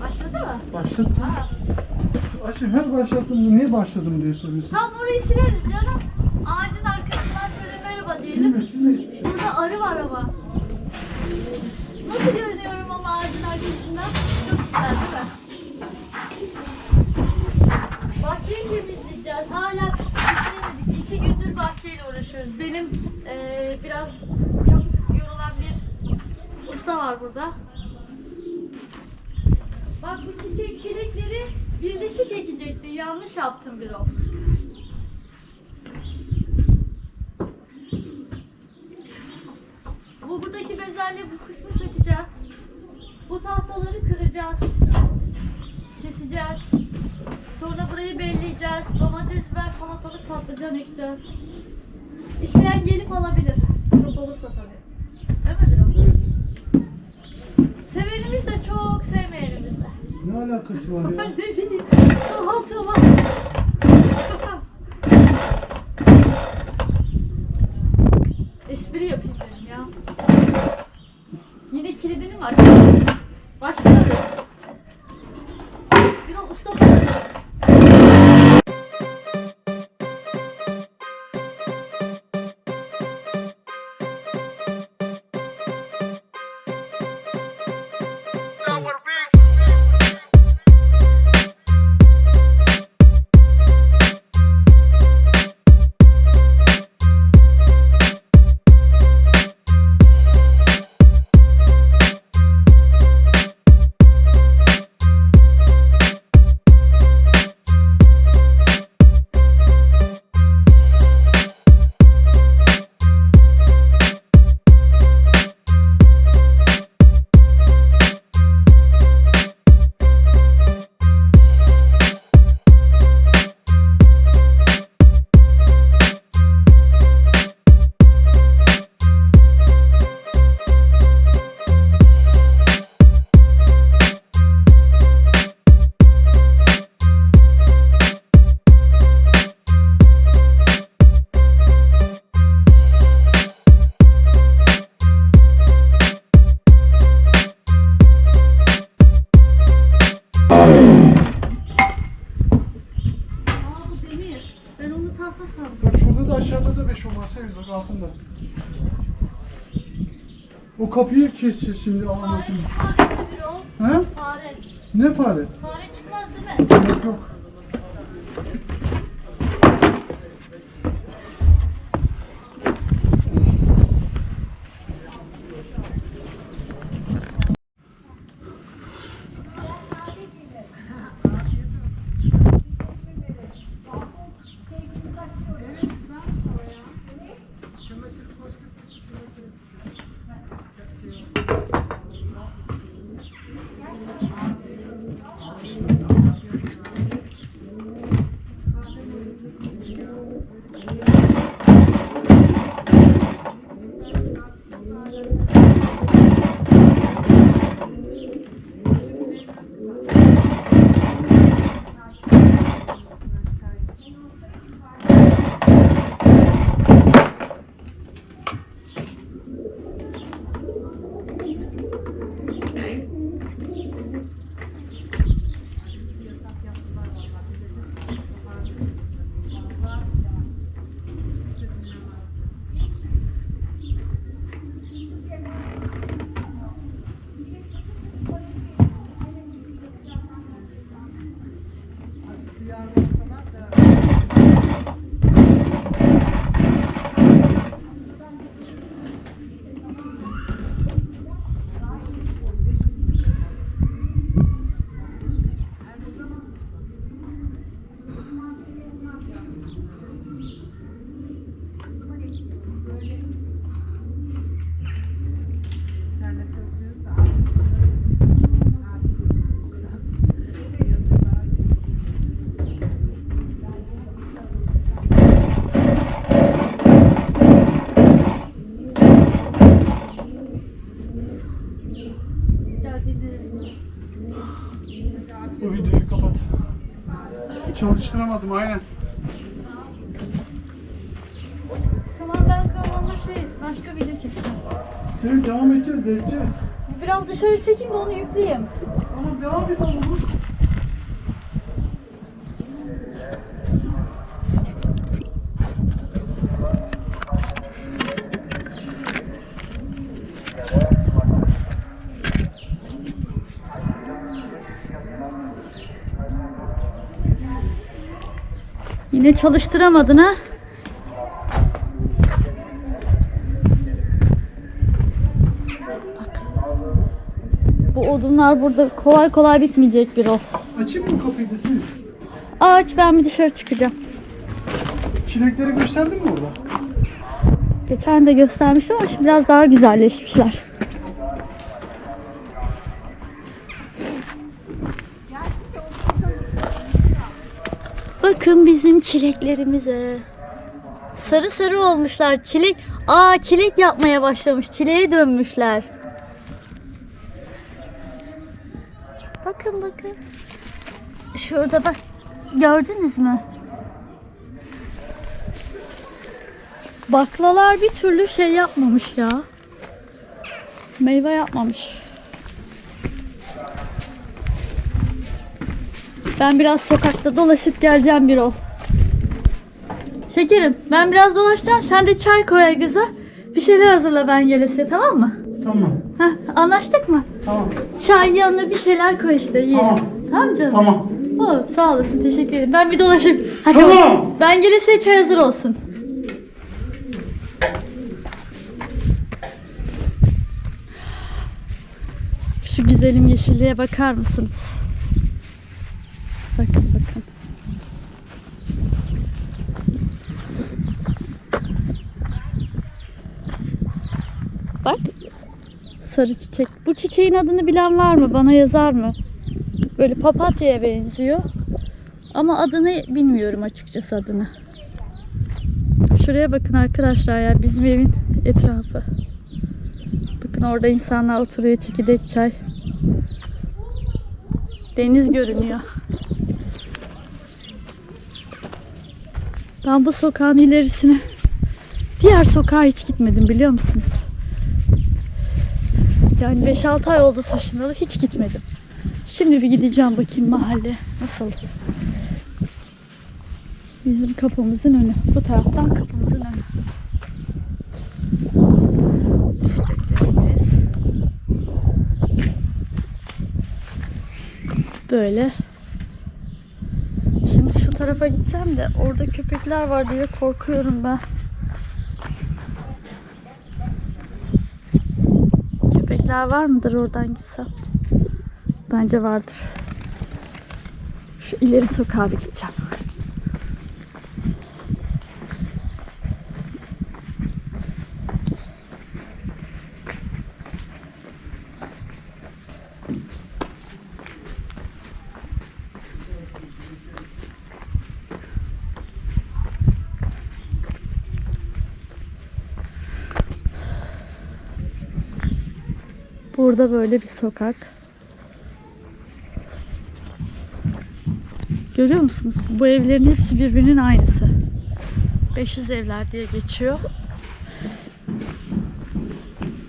Başladı mı? Başlattım. Ayşe her başlattım niye başladım diye soruyorsun. Tam burayı sileriz canım. Ağacın arkasından şöyle merhaba diyelim. Silme silme hiçbir şey. Burada arı var ama. Nasıl görünüyorum ama ağacın arkasından? Çok güzel değil mi? Bahçeyi temizleyeceğiz. Hala bitiremedik. İki gündür bahçeyle uğraşıyoruz. Benim eee, biraz usta var burada. Bak bu çiçek çilekleri birleşik ekecekti. Yanlış yaptım bir ol. Bu buradaki bezelye bu kısmı sökeceğiz. Bu tahtaları kıracağız. Keseceğiz. Sonra burayı belleyeceğiz. Domates, biber, salatalık, patlıcan ekeceğiz. İsteyen gelip alabilir. Çok olursa tabii. Değil mi Dilan? Evet. Sevenimiz de çok, sevmeyenimiz de. Ne alakası var ya? Ne bileyim. Sabah sabah. O kapıyı keseceğiz şimdi Fare anasını. çıkmaz değil mi Birol? He? Fare. Ne fare? Fare çıkmaz değil mi? Yok yok. Thank you. Bu videoyu kapat. Çalıştıramadım aynen. Tamam ben kanalıma şey başka video çekeceğim. Sevim devam edeceğiz de edeceğiz. Biraz dışarı çekeyim de onu yükleyeyim. Tamam devam et oğlum. Yine çalıştıramadın ha? Bak. Bu odunlar burada kolay kolay bitmeyecek bir ol. Açayım mı kapıyı desene? Ağaç ben bir dışarı çıkacağım. Çilekleri gösterdin mi orada? Geçen de göstermiştim ama şimdi biraz daha güzelleşmişler. Bakın bizim çileklerimize. Sarı sarı olmuşlar. Çilek. Aa çilek yapmaya başlamış. Çileğe dönmüşler. Bakın bakın. Şurada bak. Gördünüz mü? Baklalar bir türlü şey yapmamış ya. Meyve yapmamış. Ben biraz sokakta dolaşıp geleceğim bir ol. Şekerim ben biraz dolaşacağım. Sen de çay koy kıza. Bir şeyler hazırla ben gelese tamam mı? Tamam. Heh, anlaştık mı? Tamam. Çay yanına bir şeyler koy işte yiyelim. Tamam. Tamam canım. Tamam. Oo, sağ olasın teşekkür ederim. Ben bir dolaşayım. Hadi Tamam. bakalım. Ben gelirse çay hazır olsun. Şu güzelim yeşilliğe bakar mısınız? Bakın bakın. Bak. Sarı çiçek. Bu çiçeğin adını bilen var mı? Bana yazar mı? Böyle papatyaya benziyor. Ama adını bilmiyorum açıkçası adını. Şuraya bakın arkadaşlar ya bizim evin etrafı. Bakın orada insanlar oturuyor çekirdek çay. Deniz görünüyor. Ben bu sokağın ilerisine diğer sokağa hiç gitmedim biliyor musunuz? Yani 5-6 ay oldu taşınalı hiç gitmedim. Şimdi bir gideceğim bakayım mahalle nasıl. Bizim kapımızın önü. Bu taraftan kapımızın önü. Böyle. Şimdi şu tarafa gideceğim de orada köpekler var diye korkuyorum ben. Köpekler var mıdır oradan gitsem? Bence vardır. Şu ileri sokağa bir gideceğim. Burada böyle bir sokak. Görüyor musunuz? Bu evlerin hepsi birbirinin aynısı. 500 evler diye geçiyor.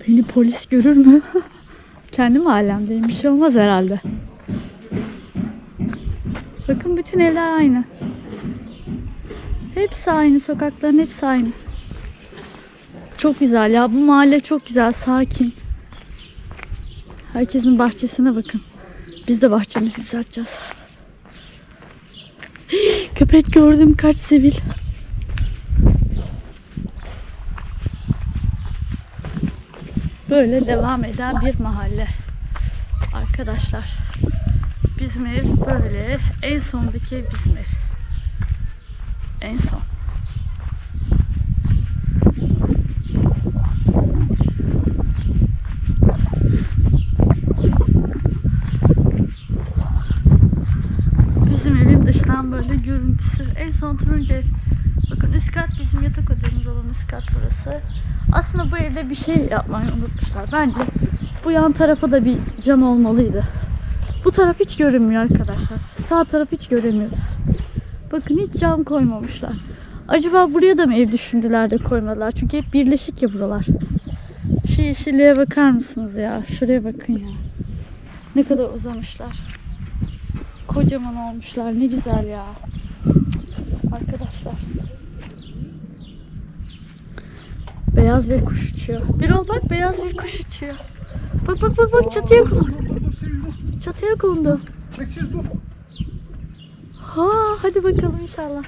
Beni polis görür mü? Kendi mahallemdeyim. Bir şey olmaz herhalde. Bakın bütün evler aynı. Hepsi aynı. Sokakların hepsi aynı. Çok güzel ya. Bu mahalle çok güzel. Sakin. Herkesin bahçesine bakın. Biz de bahçemizi düzelteceğiz. Köpek gördüm kaç Sevil. Böyle devam eden bir mahalle. Arkadaşlar bizim ev böyle. En sondaki bizim ev. En son. Bizim evin dıştan böyle görüntüsü. En son turuncu ev. Bakın üst kat bizim yatak odamız olan üst kat burası. Aslında bu evde bir şey yapmayı unutmuşlar. Bence bu yan tarafa da bir cam olmalıydı. Bu taraf hiç görünmüyor arkadaşlar. Sağ taraf hiç göremiyoruz. Bakın hiç cam koymamışlar. Acaba buraya da mı ev düşündüler de koymadılar? Çünkü hep birleşik ya buralar. Şu yeşilliğe bakar mısınız ya? Şuraya bakın ya. Ne kadar uzamışlar. Kocaman olmuşlar. Ne güzel ya. Arkadaşlar. Beyaz bir kuş uçuyor. Bir ol bak beyaz bir kuş uçuyor. Bak bak bak bak çatıya kondu. dur. Çatıya kondu. Ha hadi bakalım inşallah.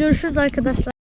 Görüşürüz arkadaşlar.